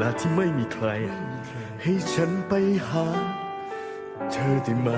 ลาที่ไม่มีใคร ให้ฉันไปหา เธอได้ไหม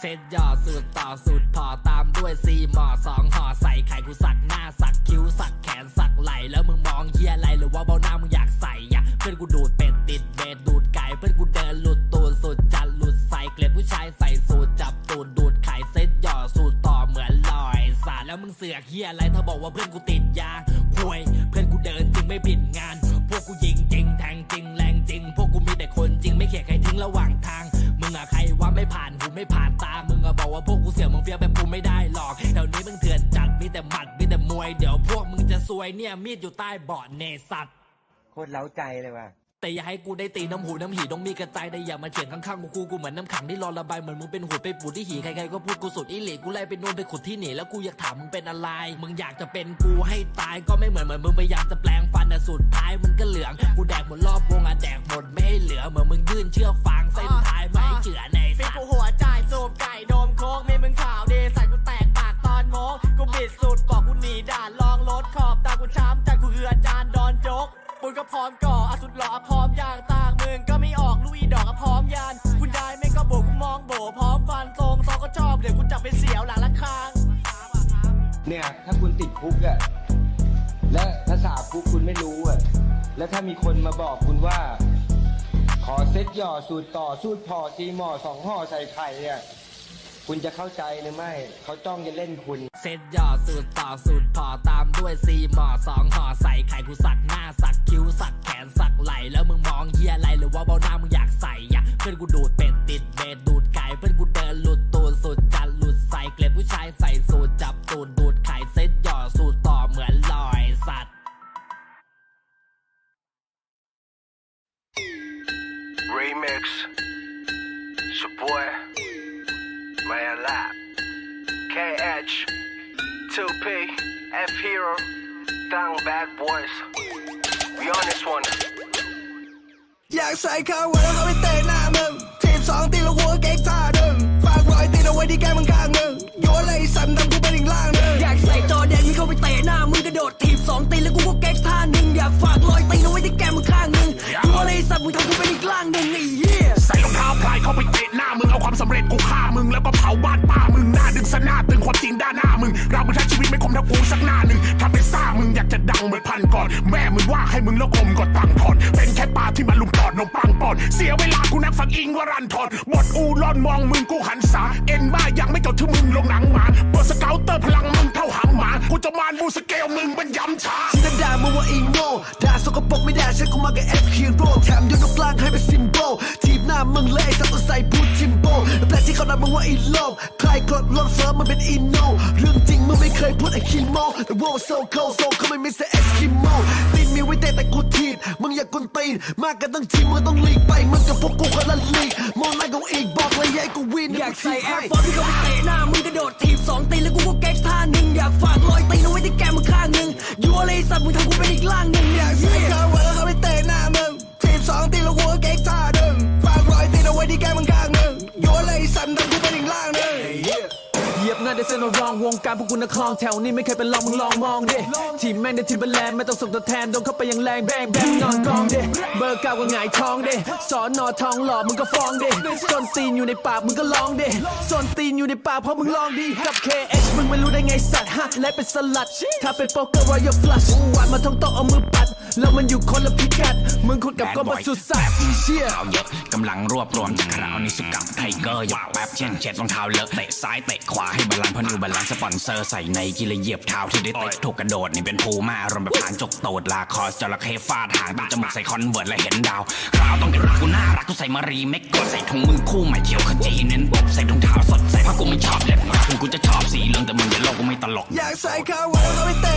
เส้นย่อสูตรต่อสูตรพอตามด้วยซีหมอสองห่อใส่ไข่กูสักหน้าสักคิ้วสักแขนสักไหลแล้วมึงมองเฮียอะไรหรือว่าเบ้าหน้ามึงอยากใส่อะเพื่อนกูดูดเป็ดติดเบดดูดไก่เพื่อนกูเดินหลุดตูนสุดจัดหลุดใส่เกล็ดผู้ชายใส่สูตรจับตูดดูดไข่เส้นย่อสูตรต่อเหมือนลอยสาแล้วมึงเสือกเฮียอะไรถ้าบอกว่าเพื่อนกูติดยาห่วย เพื่อนกูเดินจริงไม่ผิดงาน พวกกูยิงจริงแทงจริง เนี่ยมีดอยู่ใต้เบาะเนสัตว์โคตรเล้าใจเลยว่ะ แต่อย่าให้กูได้ตีน้ำหูน้ำหีต้องมีกระจายได้อย่ามาเฉียงข้างๆกูกูกูเหมือนน้ำขังที่รอระบายเหมือนมึงเป็นหูดไปปูดที่หีใครๆก็พูดกูสุดอีหลีกูไล่ไปนู่นไปขุดที่หนีแล้วกูอยากถามมึงเป็นอะไร มึงอยากจะเป็นกูให้ตายก็ไม่เหมือนเหมือนมึงพยายามจะแปลงฟันแต่สุดท้ายมึงก็เหลืองกูแดกหมดรอบวงอะแดกหมดไม่ให้เหลือเหมือนมึงยื่นเชือกฟางเส้นท้ายไม่ให้เจือใน ร้อมก่ออาสุดหล่อพร้อมย่างตากมึงก็ไม่ออกลุยดอกก็พร้อมยานคุณได้แม่งก็โบกมองโบพร้อมฟันทรงซอก็ชอบเดี๋ยวกูจับไปเสียวหลังละคาง เนี่ย ถ้าคุณติดคุกอะและภาษาคุกคุณไม่รู้อะแล้วถ้ามีคนมาบอกคุณว่า ขอเซ็ตหย่อสูตรต่อสูตรพอซีหมอสองห่อใส่ไข่อะ คุณจะเข้าใจหรือไม่เขาจ้องจะเล่นคุณเส้นย่อสูตรต่อสูตรพอตามด้วยซีหมอสองห่อใส่ไข่กูสักหน้าสักคิ้วสักแขนสักไหลแล้วมึงมองเฮียอะไรหรือว่าเบ้าหน้ามึงอยากใส่อะเพื่อนกูดูดเป็ดติดเบดดูดไก่เพื่อนกูเดินหลุดตูนสุดจัดหลุดใส่เกล็ดผู้ชายใส่สูตรจับตูดดูดไข่เส้นย่อสูตรต่อเหมือนลอยสัตว์ Remix. It's your boy, Man Lap. KH, 2P, F Hero, Down Bad Boys. We on this one. อยากใส่ข้าวหัวแล้วเขาไปเตะหน้ามึงทีมสองตีแล้วหัวเก๊กท่าดึงฝากรอยตีเอาไว้ที่แก้มมึงข้างมึงโยนเลยสั่นทำกูเป็นอีกล่างหนึงอยากใส่จอแดงให้เข้าไปเตะหน้ามึงกระโดดถีบสองตีแล้วกูก็แก๊กท่าหนึ่งอยากฝากรอยตีเอาไว้ที่แก้มมึงข้างหนึ่งกูอะไรสัตว์มึงทำกูเป็นอีกล่างหนึ่งไอ้ำเร็จกูฆ่ามึงแล้วก็เผาบ้านป้ามึงหน้าดึงสนาตึงความจริงด้านหน้ามึง เราไม่ใช้ชีวิตไม่คมเท่ากูสักหน้าหนึ่งถ้าเป็นซ่ามึงอยากจะดังเหมือนพันก่อน แม่มึงว่าให้มึงแล้วคมก็ตั้งถอนเป็นแค่ปลาที่มาลุมตอดนมปังปอน เสียเวลากูนักฟังอิงวรันทอนบทอูร่อนมองมึงกูหันษาเอ็นบ้ายังไม่จบที่มึงลงหนังหมาเปิดสเกลเตอร์พลังมึงเท่าหางหมากูจะมานบูสเกลมึงมันย้ำช้า ด่ามึงว่าอีโง่ด่าสกปรกไม่ได่าฉันกูมากับเอฟฮีโร่แถมยกกลางให้เป็นซิมโบลทีบหน้ามึงเลยสัตว์ต้องใส่บูททิมโบแปลที่เขาด่ามึงว่าอีโลกใครกดลดเฟิร์มมันเป็นอีโนเรื่องจริงมึงไม่เคยพูดไอ้คิโมแต่ว่าโซโคโซเขาไม่มิสเตอร์เอ็กซ์คิโมตีนมีไว้เตะแต่กูทีดมึงอย่ากวนตีนมากกันตั้งทีมมึงต้องหลีกไปมึงกับพวกกูคนละลีกมองหน้ากูอีกบอกเลยยัยกูวินอยากใส่แอร์ฟอร์ที่เขาไปเตะหน้ามึงกระโดดถีบสองตีนแล้วกูก็แก๊กท่าหนึ่งอยากฝากรอยตีนเอาไว้ที่แกมมึงข้างหนึ่งยัวเลยสัตว์มึงทำกูเป็นอีกร่างหนึ่งเนี่ย เหยียบงาได้เส้นรองวงการพวกกูนักคลองแถวนี้ไม่เคยเป็นรองมึงลองมองดิทีมแม่งได้ทีมเป็นแลนไม่ต้องส่งตัวแทนโดนเข้าไปอย่างแรงแบงแบงนอนกองดิเบอร์เก้าก็หงายท้องดิสอนนอทองหล่อมึงก็ฟ้องดิส้นตีนอยู่ในปากมึงก็ลองดิส้นตีนอยู่ในปากเพราะมึงลองดิกับ KH มึงไม่รู้ได้ไงสัตว์ฮะและเป็นสลัด ถ้าเป็นโป๊กเกอร์รอยฟลัชวาดมาทั้งโตเอามือปัดแล้วมันอยู่คนละพิกัดมึงคุดกับกบสุดสัตว์เชี่ยข่าวเยอะกำลังรวบรวมจากคราวนิสุกับไทเกอร์หยอกแป๊บเช่นเช็ดรองเท้าเลอะเตะซ้ายเตะขวาให้บาลานซ์เพราะนิวบาลานซ์สปอนเซอร์ใส่ในกีฬาเหยียบเท้าที่ได้เตะถูกกระโดดนี่เป็นภูมาอารมณ์แบบผ่านจกโตดลาคอสจระเข้ฟาดหางตั้งจมูกใส่คอนเวิร์ตและเห็นดาวคราวต้องกันรักกูน่ารักกูใส่มารีเมกกดใส่ถุงมือคู่ใหม่เขียวขจีเน้นปกใส่ถุงเท้าสดใส่ผ้ากูไม่ชอบเล็บถึงกูจะชอบสีเหลืองแต่มึงอย่าโลกกูไม่ตลกอยากใส่ข้าวหัวแล้วเขาไปเต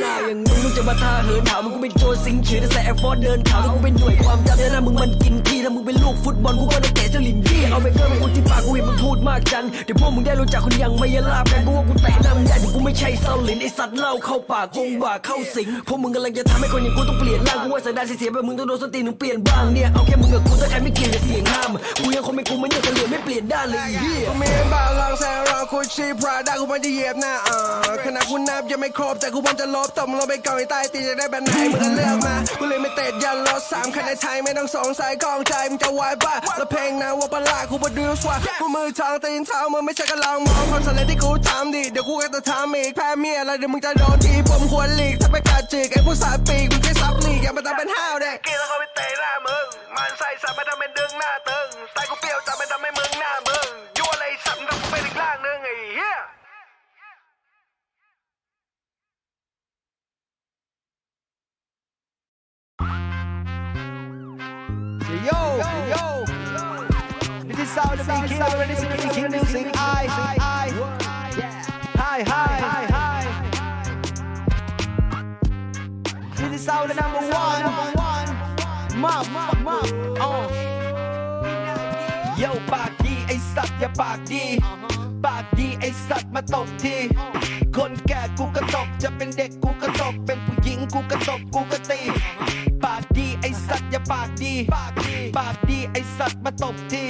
อย จะมาท่าเหินถามมึงกูเป็นโจสิงถือแต่ใส่แอร์ฟอร์ดเดินถามแล้วกูเป็นหน่วยความจำเนี่ยนะมึงมันกินที่ถ้ามึงเป็นลูกฟุตบอลกูก็จะเตะเจ้าลินยี่เอาไปเกินไปกูที่ปากกูเห็นมึงพูดมากจังเดี๋ยวพวกมึงได้รู้จักคนยังไม่ยลาบกันกูว่ากูเตะนำยาเดี๋ยวกูไม่ใช่เซาลินไอสัตว์เล่าเข้าปากคงบ่าเข้าสิงพวกมึงกำลังจะทำให้คนอย่างกูต้องเปลี่ยนร่างกูว่าสันดานเสียๆแบบมึงต้องโดนสตีนมึงเปลี่ยนบ้างเนี่ยเอาแค่มึงกับกูถ้าใครไม่เกี่ยวกับเสียงห้ามกูยังคงเป็นกูไมันยังจะเหลือไม่เปลี่ยนด้านเลยไอ้เหี้ยกูมีบ้างลองแซงรอคุชชีพราดากูมันจะเหยียบหน้าอ่าขณะกูนับยังไม่ครบแต่กูพร้อมจะลบตบมึงลงไปก่อนให้ใต้ตีจะได้แบบไหนมึงก็เลือกมากูเลยไม่เตะยันรถสามคะแนนไทยไม่ต้องสงสัยกองใจมึงจะวายบ้าแล้วเพลงนะว่าประหลาดกูประดิวสว่ากูมือทางตีนเท้ามึงไม่ใช่กำลังมองความสำเร็จที่กูทำดิเดี๋ยวกูก็จะทำอีกแพ้เมียอะไรเดี๋ยวมึงจะโดนทีผมควรหลีกถ้าไปกัดจิกไอ้ผู้สายปีกมึงแค่ซับหลีกอย่ามาทำเป็นห้าวเด็กกินแล้วเขาไปเตะหน้ามึงมันใส่สับไม่ทำเป็นดึงหน้าตึงสไตล์กูเปรี้ยวจับไม่ทำให้มึงหน้ามึงยั่วอะไรสับมึงทำกูเป็นอีกร่างนึงไอ้เหี้ย Yo, yo, this is Sound of Big Killer and this is King King Music. I, I, hi, hi, hi, hi. This is Sound number one. Mop, mop, mop. Oh. โยปากดีไอสัตว์อย่าปากดี ปากดีไอสัตว์มาตบที คนแก่กูก็ตบจะเป็นเด็กกูก็ตบเป็นผู้หญิงกูก็ตบกูก็ ปากดีปากดีปากดีไอสัตว์มาตบที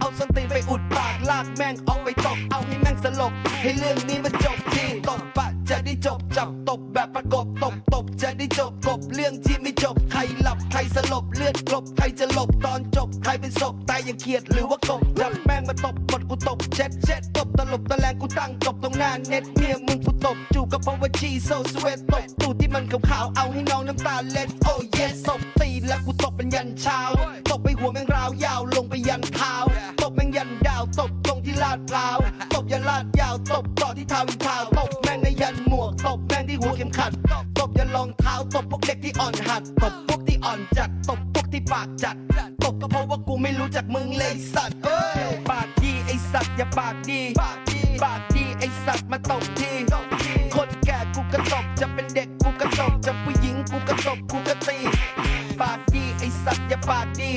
เอาสนตีนไปอุดปากลากแม่งเอาไปตบเอาให้แม่งสลบ ให้เรื่องนี้มันจบทีตบปะจะได้จบจับตบแบบประกบตบตบจะได้จบกบเรื่องที่ไม่จบใครหลับใครสลบเลือดกลบใครจะหลบตอนจบใครเป็นศพตายอย่างเขียดหรือว่ากบจับแม่งมาตบกดกูตบเช็ดเช็ดตบตลบตะแลงกูตั้งตบตรงหน้าเน็ตเมียมึงกูตบจูกับเพราะว่าชีโซสเวตตบตูดที่มันขาวๆเอาให้น้องน้ำตาเล็ดโอ้เยส ยันเช้า ตบไปหัวแม่งราวยาวลงไปยันเท้า ตบแม่งยันดาว ตบตรงที่ลาดพร้าว ตบยันลาดยาว ตบต่อที่เท้าอีกเท้าตบแม่งในยันหมวก ตบแม่งที่หัวเข็มขัด ตบยันรองเท้า ตบพวกเด็กที่อ่อนหัด ตบพวกที่อ่อนจัด ตบพวกที่ปากจัด ตบก็เพราะว่ากูไม่รู้จักมึงเลยสัตว์เอ้ยปากดีไอสัตว์อย่าปากดี ปากดีปากดีไอสัตว์มาตบทีคนแก่กูก็ตบจะเป็นเด็กกูก็ตบจะผู้หญิงกูก็ตบกูก็ตี ปากดี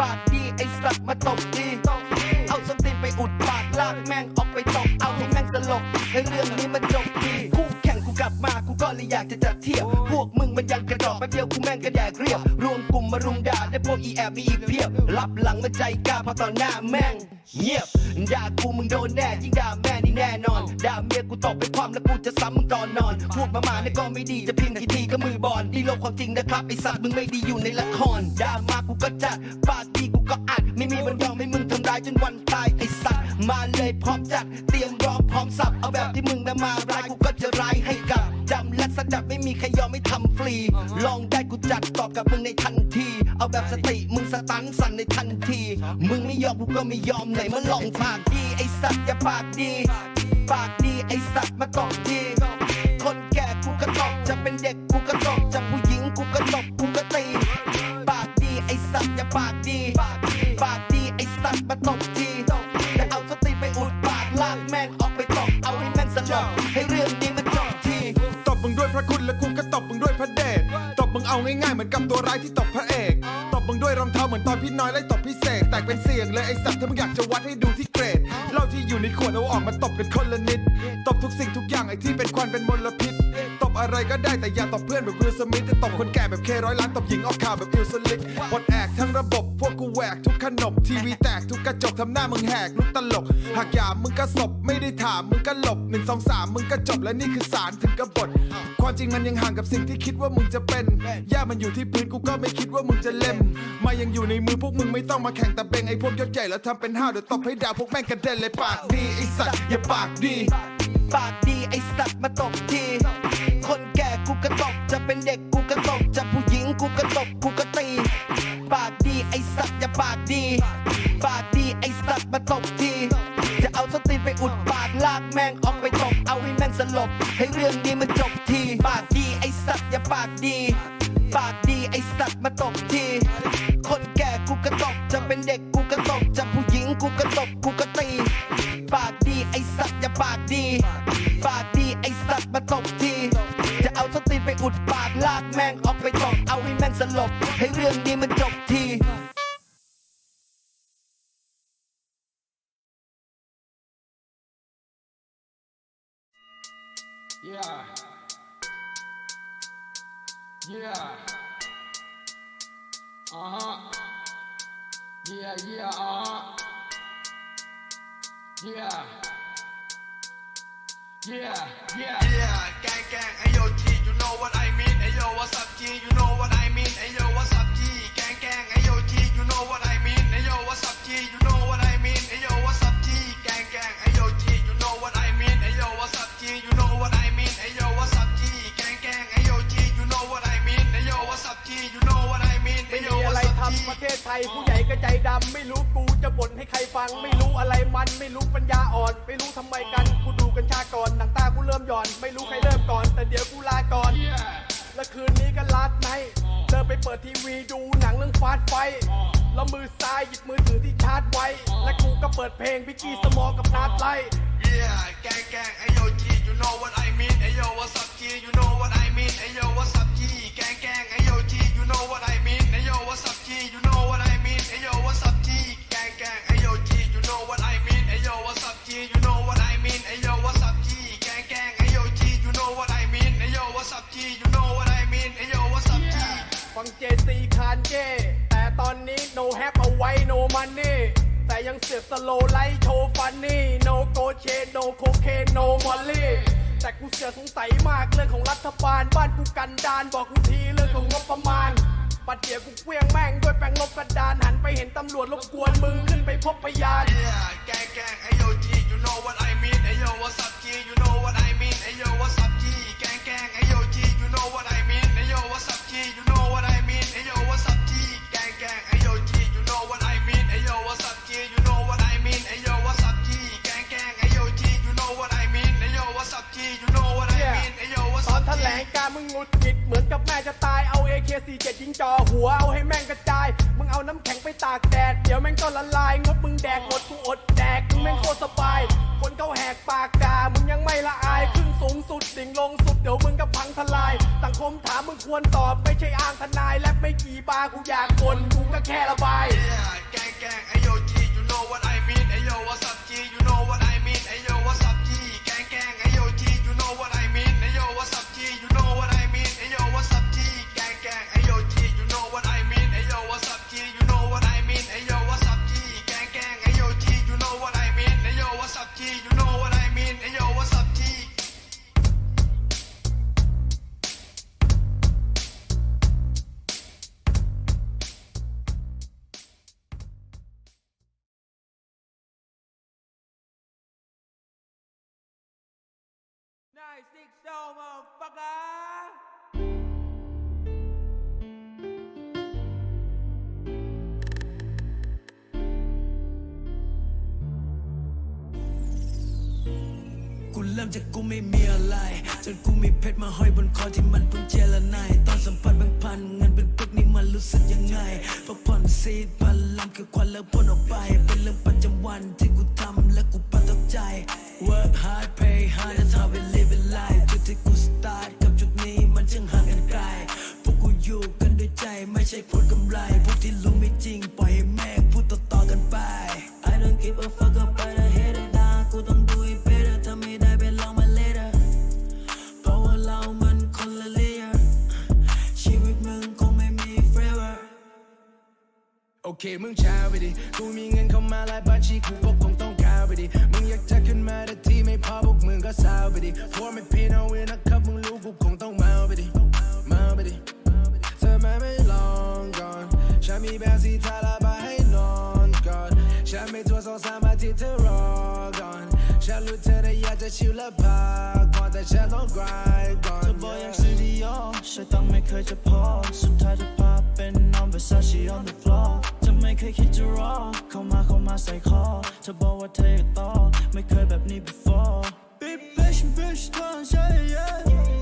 ปากดีไอสัตว์มาตบทีเอาส้นตีนไปอุดปากลากแม่งออกไปตบเอาให้แม่งสลบให้เรื่องนี้มันจบทีคู่แข่งกูกลับมากูก็เลยอยากจะจัดเทียบพวกมึงมันยังกระจอกแป๊บเดียวกูแม่งก็แดกเรียบรวมกลุ่มมารุมด่าได้พวกอีแอบมีอีเพียบรับหลังมาใจกล้าพราะตอนหน้าแม่งเงียบด่ากูมึงโดนแน่ยิ่งด่าแม่นี่แน่นอนด่าเมียกูตบไป พูดมามาเนี่ยก็ไม่ดีจะพิมพ์กี่ทีก็มือบอลนี่โลกความจริงนะครับไอสัตว์มึงไม่ดีอยู่ในละครด่ามากูก็จัดปากดีกูก็อัดไม่มีวันยอมให้มึงทำร้ายจนวันตายไอสัตว์มาเลยพร้อมจัดเตรียมร้องพร้อมสับเอาแบบที่มึงนะมาร้ายกูก็จะร้ายให้กลับจำและสัจจะไม่มีใครยอมไม่ทำฟรี ลองได้กูจัดตอบกับมึงในทันที เอาแบบสติมึงสตันสั่นในทันที มึงไม่ยอมกูก็ไม่ยอมไหนมาลองปากดีไอสัตว์อย่าปากดี ปากดีไอสัตว์มาตบทีคนแก่กูก็ตบ จะเป็นเด็กกูก็ตบจะผู้หญิงกูก็ตบกูก็ตีปากดีไอสัตว์อย่าปากดีปากดีไอสัตว์มาตบทีแต่เอาสติไปอุดปากลากแม่งออกไปตบเอาให้แม่งสลบให้เรื่องนี้มันจบทีตบมึงด้วยพระคุณและกูก็ตบมึงด้วยพระเดชตบมึงเอาง่ายๆเหมือนกับตัวร้ายที่ตบพระเอกตบมึงด้วยรองเท้าเหมือนตอนพี่น้อยไล่ตบพี่เสกแตกเป็นเสียงเลยไอสัตว์ถ้ามึงอยากจะวัดให้ดูที่เกรดเหล้าที่อยู่ในขวดเอาออกมาตบกันคนละนิดตบทุกสิ่งทุกอย่างไอที่เป็นควันเป็น ก็ได้แต่อย่าตบเพื่อนแบบวิลสมิธจะตบคนแก่แบบเคร้อยล้านตบหญิงออกข่าวแบบอิลสลิกหมดแอกทั้งระบบพวกกูแหวกทุกขนบทีวีแตกทุกกระจกทำหน้ามึงแหกลุกตลก หากหยามมึงก็ศพไม่ได้ถามมึงก็หลบหนึ่งสองสามมึงก็จบและนี่คือสารถึงกบฏความจริงมันยังห่างกับสิ่งที่คิดว่ามึงจะเป็นย่ามันอยู่ที่พื้นกูก็ไม่คิดว่ามึงจะเล่มมายังอยู่ในมือพวกมึงไม่ต้องมาแข่งแต่เบงไอ้พวกยศใหญ่แล้วทำเป็นห้าวเดี๋ยวตบให้ดาวพวกแม่งกระเด็นเลยปากดีไอ้สัตว์อย่าปากดี ปากดีไอสัตว์มาตบทีคน ก่กูก็ตบจะเป็นเด็กกูก็ตบจะผู้หญิงกูก็ตบกูก็ตี ปากดีไอสัตว์อย่าปากดี ปากดีไอสัตว์มาตบที จะเอาสตินไปอุดปากลากแม่งออกไปตบเอาให้แม่งสลบ ให้เรื่องนี้มันจบที ปากดีไอสัตว์อย่าปากดี กันจบทีเย้เย้อ่าฮะเย้เย้อ่าเย้ Yeah, yeah, yeah, uh. Yeah. Yeah, yeah. gang, gang, ayo, G, you know what I mean, ayo, what's up, G, you know what I mean, ayo, what's ไปเปิดทีวีดูหนังเรื่องฟาดไฟแล้วมือซ้ายหยิบมือถือที่ชาร์จไว้ และกูก็เปิดเพลงพิกกี้สมอกับนาดไล Yeah, gang gang, ayo G, you know what I mean. Ayo, what's up G, you know what I mean. Ayo, what's up G, gang gang, ayo G, you know what I mean. Ayo, what's up G, you know what I mean. Ayo, what's up G, gang gang, เก้แต่ตอนนี้ no have เอาไว้ no money แต่ยังเสือกสโลไลท์โชว์ฟันนี่ no go c h a no cocaine no molly แต่กูเสือกสงสัยมากเรื่องของรัฐบาล บ้านกูกันดานบอกกูทีเรื่องของงบประมาณปัดเดี๋ยวกูเกวียงแม่งด้วยแปรงลบกระดานหันไปเห็นตำรวจรบกวนมึงขึ้นไปพบพยาน Yeah, gang gang, ayo G, you know what I mean. Ayo, what's up G, you know what I mean. Ayo, what's up ทลาย สังคมถามมึงควรตอบ ไม่ใช่อ้างทนาย และไม่กี่บาร์กูอยากคนกูก็แค่ระบาย Stick Show, motherfucker! ริ่มจากกูไม่มีอะไร จนกูมีเพชรมาห้อยบนคอที่มันเพิ่งเจรไนายตอนสัมผัสแบงพันเงินเป็นปึกนี่มันรู้สึกยังไงพักผ่อนซีดพันลำคือควันแล้วพ่นออกไป เป็นเรื่องประจำวันที่กูทำและกูประทับใจ work hard pay hard that's how we live in life จุดที่กู start กับจุดนี้มันช่างห่างกันไกลพวกกูอยู่กันด้วยใจไม่ใช่ผลกำไรพวกที่รู้ไม่จริงปล่อยให้แม่งพูดต่อๆกันไป I don't give a fuck about a เคมึงช้าไปดิกูมีเงินเข้ามาหลายบัญชีกูก็คงต้องก้าวไปดิมึงอยากจะขึ้นมาแต่ที่ไม่พอพวกมึงก็สาวไปดิพัวไม่พีนเอาเวนะครับมึงรู้กูคงต้องเมาไปดิเมาไปดิเธอมาไม่ลองก่อนฉันมีแบงค์สีทาลาบาให้นอนก่อนฉันไม่ทัวร์สองสามอาทิตย์เธอรอก่อนฉันรู้เธอได้อยากจะชิลและพักผ่อนแต่ฉันต้อง grind ก่อนเธอบอกอยากซื้อดีอใช้ตังไม่เคยจะพอสุดท้ายจะพาเป็นน้อง Versace on the floor เธอไม่เคยคิดจะรอ เข้ามาเข้ามาใส่คอเธอบอกว่าเธออยากต่อไม่เคยแบบนี้ before Big bitch bitch เธอใช่ yeah